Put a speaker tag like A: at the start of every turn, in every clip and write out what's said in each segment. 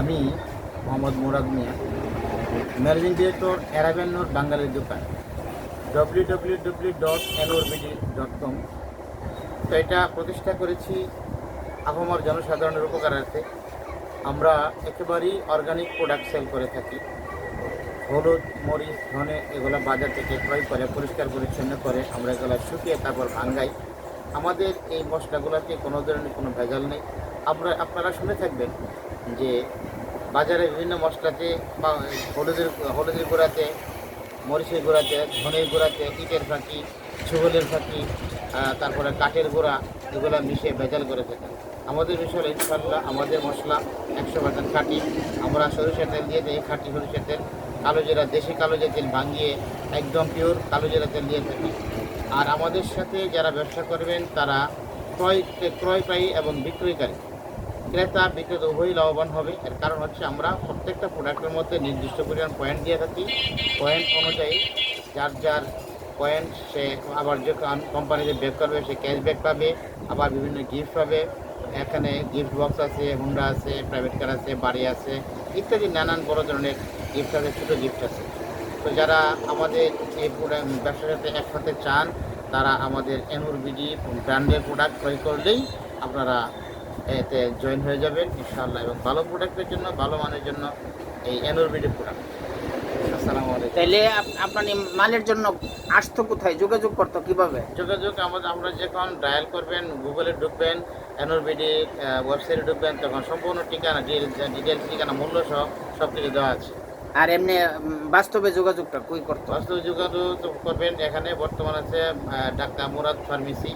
A: আমি Mohammad Murad Mia, managing director Arabian note বাঙালির দোকান। W W W dot এনওরবিডি dot com তো এটা প্রতিষ্ঠা করেছি আহমর জনসাধারণের উপকারার্থে। আমরা একেবারেই অর্গানিক প্রোডাক্ট সেল করে থাকি। হলুদ, মরিচ, ধনে এগুলো বাজার থেকে ক্রয় করে, পরিষ্কার, পরিচ্ছন্ন করে আমরা এগুলো শুকিয়ে তারপর ভাঙ্গাই। আমাদের এই মশলাগুলোতে কোনো ধরনের কোনো ভেজাল নেই। আমরা, আপনারা শুনে থাকবেন যে বাজারে বিভিন্ন মশলাতে বা হলুদের হলুদের গুঁড়াতে, মরিচের গুঁড়াতে, ধনের গুঁড়াতে, ইটের ফাঁকি ছুগলের ফাঁকি তারপরে কাঠের গুঁড়া, এগুলো মিশিয়ে ভেজাল করে থাকেন আমাদের বিষয় ইনশাল্লাহ আমাদের মশলা একশো পার্সেন্ট খাঁটি। আমরা সরিষার তেল দিয়ে দিই খাঁটি সরিষার তেল। কালো জিরা, দেশি কালো জিরা তেল ভাঙিয়ে একদম পিওর কালো জিরা তেল দিয়ে থাকি। আর আমাদের সাথে যারা ব্যবসা করবেন, তারা ক্রয় ক্রয়কারী এবং বিক্রয়কারী। ক্রেতা, বিক্রেতা উভয়ই লাভবান হবে। এর কারণ হচ্ছে আমরা প্রত্যেকটা প্রোডাক্টের মধ্যে নির্দিষ্ট পরিমাণ পয়েন্ট দিয়ে থাকি। পয়েন্ট অনুযায়ী যার যার পয়েন্ট সে আবার যে কোম্পানিতে ব্যাক করবে, সে ক্যাশব্যাক পাবে, আবার বিভিন্ন গিফট পাবে। এখানে গিফট বক্স আছে হুন্ডা আছে প্রাইভেট কার আছে, বাড়ি আছে, ইত্যাদি নানান বড় ধরনের গিফট আছে, ছোটো গিফট আছে। তো যারা আমাদের এই প্রোডাক্ট ব্যবসার সাথে একসাথে চান, তারা আমাদের এনুর বিডি ব্র্যান্ডের প্রোডাক্ট ক্রয় করলেই আপনারা এতে জয়েন হয়ে যাবেন ইনশাআল্লাহ। এবং ভালো প্রোডাক্টের জন্য ভালো মানের জন্য এই বিডি প্রোডাক্ট আসসালামু আলাইকুম।
B: তাইলে আপনার মালের জন্য আসতো কোথায়? যোগাযোগ করতো কীভাবে?
A: যোগাযোগ আমাদের আমরা যখন ডায়াল করবেন গুগলে ঢুকবেন এনুর ওয়েবসাইটে ঢুকবেন তখন সম্পূর্ণ ঠিকানা ডিটেলস ঠিকানা মূল্য সহ সব কিছু দেওয়া আছে।
B: আর এমনি বাস্তবে যোগাযোগটা কই করতো?
A: বাস্তব যোগাযোগ করবেন এখানে বর্তমান আছে ডাক্তার মুরাদ ফার্মেসি।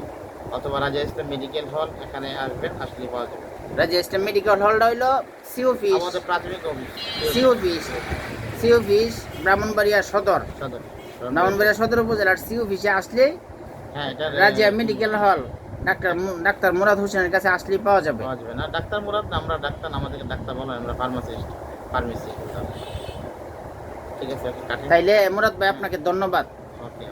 A: অথবা রাজা ইসলাম মেডিকেল হল এখানে আসবেন আসলে পাওয়া যাবে।
B: রাজ্য স্টেট মেডিকেল হলটা হইল সি অফিস।
A: আমাদের প্রাথমিক office.
B: C office. C office Brahmanbaria সদর।
A: সদর।
B: ব্রাহ্মণবাড়িয়া সদর উপজেলার সি অফিসে আসলে
A: হ্যাঁ
B: Razia medical hall doctor doctor Murad হোসেনের কাছে আসলেই পাওয়া যাবে।
A: পাওয়া যাবে। না ডাক্তার মুরাদ আমরা ডাক্তার আমাদেরকে ডাক্তার বলা আমরা ফার্মাসিস্ট ফার্মেসি ঠিক আছে
B: তাইলে মুরাদ ভাই আপনাকে ধন্যবাদ।
A: ওকে।